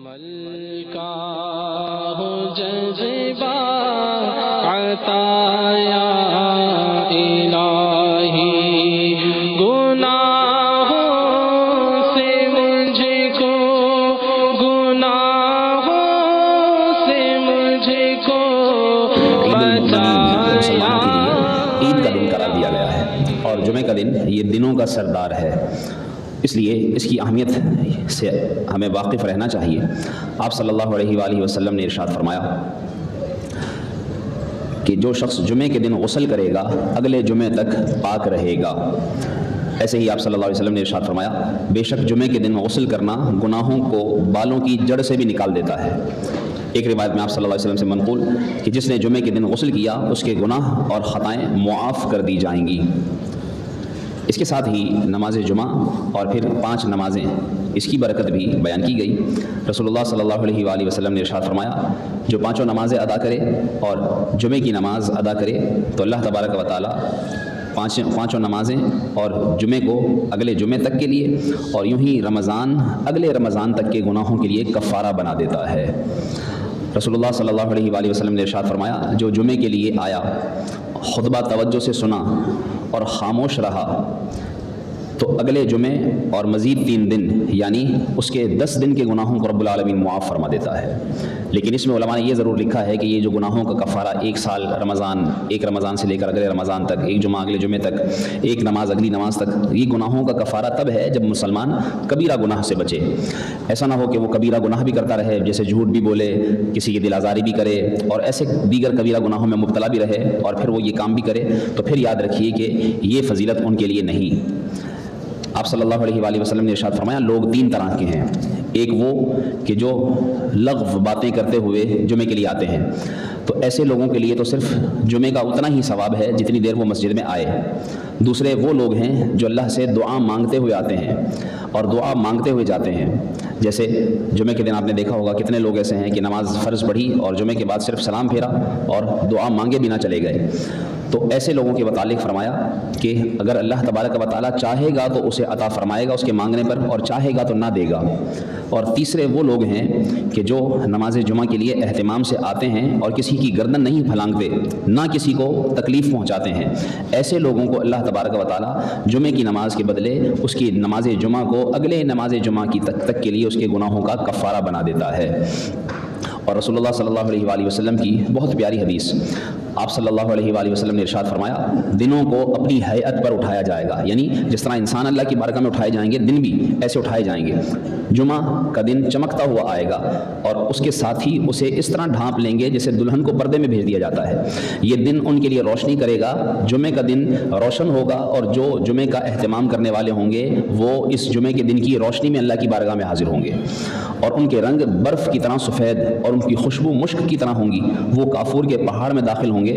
अमल का हो जज्बा अताया इलाही। गुनाहों से मुझको, गुनाहों से मुझको ईद का दिन करार दिया गया है और जुमे का दिन ये दिनों का सरदार है। इसलिए इसकी अहमियत से हमें वाकिफ़ रहना चाहिए। आप सल्लल्लाहु अलैहि वसल्लम ने इरशाद फरमाया कि जो शख्स जुमे के दिन गसल करेगा, अगले जुमे तक पाक रहेगा। ऐसे ही आप सल्लल्लाहु अलैहि वसल्लम ने इरशाद फरमाया, बेशक जुमे के दिन गसल करना गुनाहों को बालों की जड़ से भी निकाल देता है। एक रिवायत में आप सल्लल्लाहु अलैहि वसल्लम से मनकूल कि जिसने जुमे के दिन गसल किया, उसके गुनाह और ख़ताएँ मुआफ़ कर दी जाएँगी। इसके साथ ही नमाज़ जुमा और फिर पाँच नमाजें, इसकी बरकत भी बयान की गई। अलैहि वआलैहि वसल्लम ने इरशाद फरमाया, जो पाँचों नमाजें अदा करे और जुमे की नमाज़ अदा करे तो अल्लाह तबारक व ताली पाँच, पाँचों नमाजें और जुमे को अगले जुमे तक के लिए और यूँ ही रमज़ान, अगले रमज़ान तक के गुनाहों के लिए कफ़ारा बना देता है। रसोल्ला वआलैहि वसल्लम ने इरशाद फरमाया, जो जुमे के लिए आया, खुतबा तवज्जो से सुना और ख़ामोश रहा। तो अगले जुमे और मज़ीद तीन दिन, यानी उसके दस दिन के गुनाहों को रब्बुल आलमीन मुआफ़ फरमा देता है। लेकिन इसमें ने ये ज़रूर लिखा है कि ये जो गुनाहों का कफ़ारा एक साल रमज़ान, एक रमज़ान से लेकर अगले रमज़ान तक, एक जुमा अगले जुमे तक, एक नमाज़ अगली नमाज़ तक, ये गुनाहों का कफ़ारा तब है जब मुसलमान कबीरा गुनाह से बचे। ऐसा ना हो कि वो कबीरा गुनाह भी करता रहे, जैसे झूठ भी बोले, किसी की दिल आज़ारी भी करे, और ऐसे दीगर कबीरा गुनाहों में मुबतला भी रहे, और फिर वो ये काम भी करे तो फिर याद रखिए कि ये फजीलत उनके लिए नहीं। आप सल्लल्लाहु अलैहि वसल्लम ने इरशाद फरमाया लोग तीन तरह के हैं। एक वो कि जो लग़व बातें करते हुए जुमे के लिए आते हैं। तो ऐसे लोगों के लिए तो सिर्फ़ जुमे का उतना ही सवाब है जितनी देर वो मस्जिद में आए। दूसरे वो लोग हैं जो अल्लाह से दुआ मांगते हुए आते हैं और दुआ मांगते हुए जाते हैं। जैसे जुमे के दिन आपने देखा होगा कितने लोग ऐसे हैं कि नमाज़ फ़र्ज़ पढ़ी और जुमे के बाद सिर्फ़ सलाम फेरा और दुआ मांगे बिना चले गए। तो ऐसे लोगों के मतलब फरमाया कि अगर अल्लाह तबारक व ताली चाहेगा तो उसे अता फरमाएगा उसके मांगने पर और चाहेगा तो ना देगा। और तीसरे वो लोग हैं कि जो नमाज़ जुमा के लिए अहतमाम से आते हैं और किसी की गर्दन नहीं फलांगते, ना किसी को तकलीफ़ पहुँचाते हैं। ऐसे लोगों को अल्लाह तबारक व जुमे की नमाज़ के बदले उसकी नमाज़ जुमा को अगले नमाज़ जुमा की तक तक के लिए उसके गुनाहों का कफ़ारा बना देता है। और रसूलुल्लाह सल्लल्लाहु अलैहि वसल्लम की बहुत प्यारी हदीस। आप अलैहि वसल्लम ने इरशाद फरमाया, दिनों को अपनी हैत पर उठाया जाएगा। यानी जिस तरह इंसान अल्लाह की बारगाह में उठाए जाएँगे, दिन भी ऐसे उठाए जाएँगे। जुमा का दिन चमकता हुआ आएगा और उसके साथ ही उसे इस तरह ढांप लेंगे जैसे दुल्हन को पर्दे में भेज दिया जाता है। ये दिन उनके लिए रोशनी करेगा जुमे का दिन रोशन होगा और जो जुमे का अहतमाम करने वाले होंगे, वो इस जुमे के दिन की रोशनी में अल्लाह की बारगाह में हाजिर होंगे। और उनके रंग बर्फ़ की तरह सफ़ेद और उनकी खुशबू मुश्क की तरह होंगी। वो काफूर के पहाड़ में दाखिल होंगे।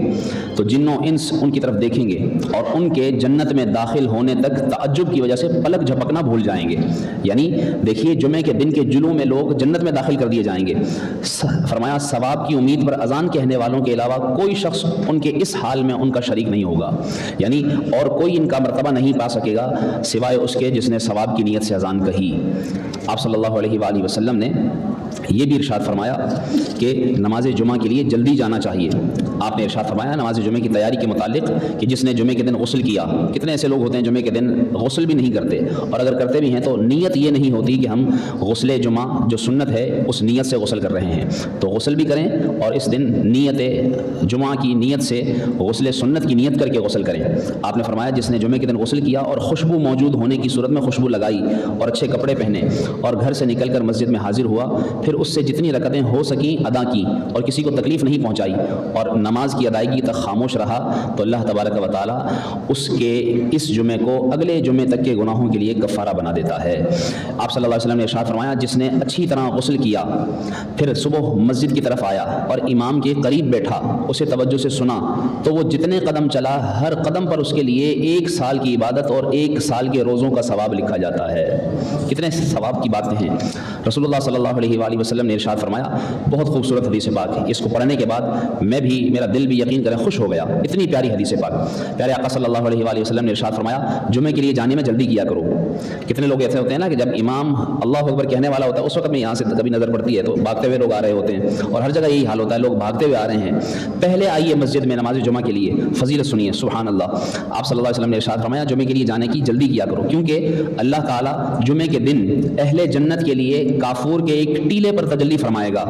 तो जिन्नो इंस उनकी तरफ़ देखेंगे और उनके जन्नत में दाखिल होने तक ताज्जुब की वजह से पलक झपकना भूल जाएँगे। यानी देखिए, जुमे के दिन के जुलू में लोग जन्नत में दाखिल कर दिए जाएँगे। फरमाया, सवाब की उम्मीद पर अजान कहने वालों के अलावा कोई शख्स उनके इस हाल में उनका शरीक नहीं होगा। यानी और कोई इनका मरतबा नहीं पा सकेगा, सिवाय उसके जिसने सवाब की नीयत से अजान कही। आप सल्लल्लाहु अलैहि वसल्लम ने ये भी इरशाद फरमाया कि नमाज़ जुमा के लिए जल्दी जाना चाहिए। आपने इरशाद फरमाया नमाज़ जुमे की तैयारी के मुतालिक कि जिसने जुमे के दिन गसल किया, कितने ऐसे लोग होते हैं जुमे के दिन गसल भी नहीं करते। और अगर करते भी हैं तो नीयत ये नहीं होती कि हम गसल जुमा जो सुन्नत है, उस नीयत से गसल कर रहे हैं। तो गसल भी करें और इस दिन नीयत जुमा की नीयत से गसल सुन्नत की नीयत करके गसल करें। आपने फरमाया जिसने जुमे के दिन गसल किया और खुशबू मौजूद होने की सूरत में खुशबू लगाई और अच्छे कपड़े पहने और घर से निकल कर मस्जिद में हाजिर हुआ। फिर उससे जितनी रकतें हो सकी अदा की और किसी को तकलीफ़ नहीं पहुंचाई और नमाज़ की अदायगी तक खामोश रहा। तो अल्लाह तबारक व ताली उसके इस जुमे को अगले जुमे तक के गुनाहों के लिए कफ़ारा बना देता है। आप सल्लल्लाहु अलैहि वसल्लम ने इरशाद फरमाया, जिसने अच्छी तरह गसल किया, फिर सुबह मस्जिद की तरफ़ आया और इमाम के करीब बैठा, उसे तवज्जो से सुना तो वो जितने कदम चला, हर कदम पर उसके लिए एक साल की इबादत और एक साल के रोज़ों का सवाब लिखा जाता है। कितने सवाब की बातें हैं रसूलुल्लाह सल्ला वसलम ने इरशाद फरमाया, बहुत खूबसूरत हदीस पाक है। इसको पढ़ने के बाद मैं भी, मेरा दिल भी यकीन करें खुश हो गया। इतनी प्यारी हदीस पाक। प्यारे आका सल्ला वसलम ने इरशाद फरमाया, जुमे के लिए जाने में जल्दी किया करो। कितने लोग ऐसे होते हैं ना कि जब इमाम अल्लाह अकबर कहने वाला होता है, उस वक्त में यहाँ से कभी नज़र पड़ती है तो भागते हुए लोग आ रहे होते हैं और हर जगह यही हाल होता है, लोग भागते हुए आ रहे हैं। पहले आइए मस्जिद में नमाज़ जुमा के लिए, फजीलत सुनिए सुबहान अल्लाह आप सल्लल्लाहु अलैहि वसल्लम ने इरशाद फरमाया जुमे के लिए जाने की जल्दी किया करो, क्योंकि अल्लाह ताला जुमे के दिन अहले जन्नत के लिए काफूर के एक टीले पर तजल्ली फरमाएगा।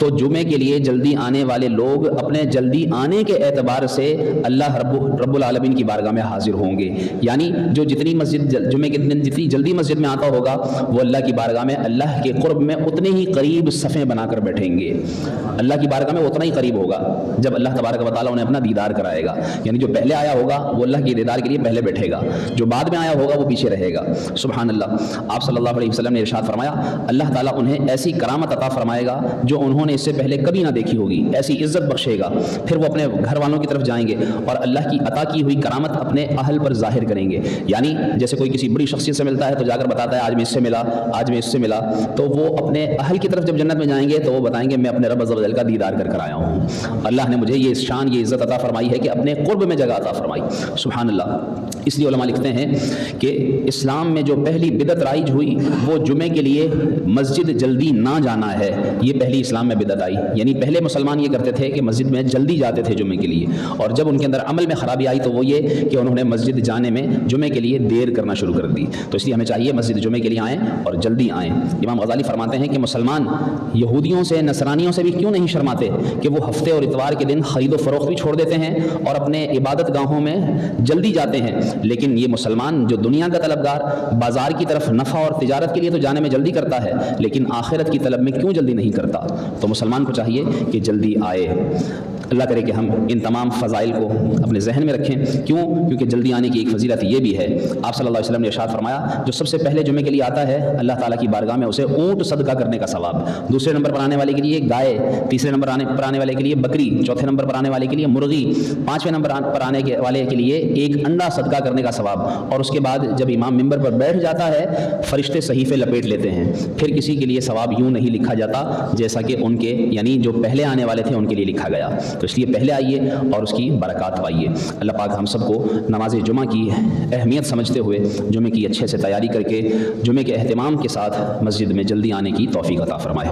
तो जुमे के लिए जल्दी आने वाले लोग अपने जल्दी आने के एतबार से अल्लाह रब्बु- रब्बुल आलमीन की बारगाह में हाजिर होंगे। यानी जो जितनी मस्जिद जुमे के दिन जितनी जल्दी मस्जिद में आता होगा, वो अल्लाह की बारगाह में, अल्लाह के कुर्ब में उतने ही करीब सफ़ें बनाकर बैठेंगे। अल्लाह की बारगाह में उतना ही करीब होगा, जब अल्लाह तबारक व तआला उन्हें अपना दीदार कराएगा। यानी जो पहले आया होगा, वो अल्लाह के दीदार के लिए पहले बैठेगा। जो बाद में आया होगा, वो पीछे रहेगा। सुबहान अल्लाह आप सल्लल्लाहु अलैहि वसल्लम ने इरशाद फरमाया, अल्लाह ताला उन्हें ऐसी करामत अता फरमाएगा, जो उन्होंने इससे पहले कभी ना देखी होगी। ऐसी इज़्ज़त बख्शेगा। फिर वो अपने घर वालों की तरफ़ जाएँगे और अल्लाह की अता की हुई करामत अपने अहल पर ज़ाहिर करेंगे। यानी जैसे कोई किसी बड़ी शख्सियत से मिलता है तो जाकर बताता है, आज मैं इससे मिला, आज मैं इससे मिला। तो वो अपने अहल की तरफ़ जब जन्नत में जाएँगे तो वो बताएँगे, मैं अपने रब अज़्ज़ व जल का दीदार कर कर आया हूँ। अल्लाह ने मुझे ये शान, ये इज़्ज़त अता फरमाई है कि अपने कुर्ब में जगह अता फरमाई। सुबहान अल्लाह इसलिए लिखते हैं कि इस्लाम में जो पहली बिदत राइज हुई, वो जुमे के लिए मस्जिद जल्दी ना जाना है। ये पहली इस्लाम में बिदत आई। यानी पहले मुसलमान ये करते थे कि मस्जिद में जल्दी जाते थे जुमे के लिए। और जब उनके अंदर अमल में ख़राबी आई तो वो ये कि उन्होंने मस्जिद जाने में जुमे के लिए देर करना शुरू कर दी। तो इसलिए हमें चाहिए मस्जिद जुमे के लिए आएँ और जल्दी आएँ। इमाम गज़ाली फरमाते हैं कि मुसलमान यहूदियों से, नसरानियों से भी क्यों नहीं शर्माते कि वो हफ़्ते और इतवार के दिन ख़रीदो फ़रोख्त भी छोड़ देते हैं और अपने इबादत गाहों में जल्दी जाते हैं? लेकिन ये मुसलमान जो दुनिया का तलबगार, बाज़ार की तरफ़ नफ़ा और तजारत के लिए तो जाने में जल्दी करता है, लेकिन आखिरत की तलब में क्यों जल्दी नहीं करता? तो मुसलमान को चाहिए कि जल्दी आए। अल्लाह करे कि हम इन तमाम फ़ज़ाइल को अपने जहन में रखें। क्यों? क्योंकि जल्दी आने की एक फजीलत ये भी है। आप सल्लल्लाहु अलैहि वसल्लम ने इरशाद फरमाया, जो सबसे पहले जुमे के लिए आता है, अल्लाह ताला की बारगाह में उसे ऊँट सदका करने का सवाब। दूसरे नंबर पर आने वाले के लिए गाय, तीसरे नंबर आने पर आने वाले के लिए बकरी, चौथे नंबर पर आने वाले के लिए मुर्गी, पाँचवें नंबर पर आने के वाले के लिए एक अंडा सदका करने का सवाब। और उसके बाद जब इमाम मिंबर पर बैठ जाता है, फरिश्ते सहीफ़े लपेट लेते हैं। फिर किसी के लिए सवाब यूँ नहीं लिखा जाता, जैसा कि उनके, यानी जो पहले आने वाले थे, उनके लिए लिखा गया। तो इसलिए पहले आइए और उसकी बरक़ात पाइए। अल्लाह पाक हम सबको नमाज़ जुमा की अहमियत समझते हुए जुमे की अच्छे से तैयारी करके जुमे के अहतमाम के साथ मस्जिद में जल्दी आने की तोफ़ी अता फ़रमाए।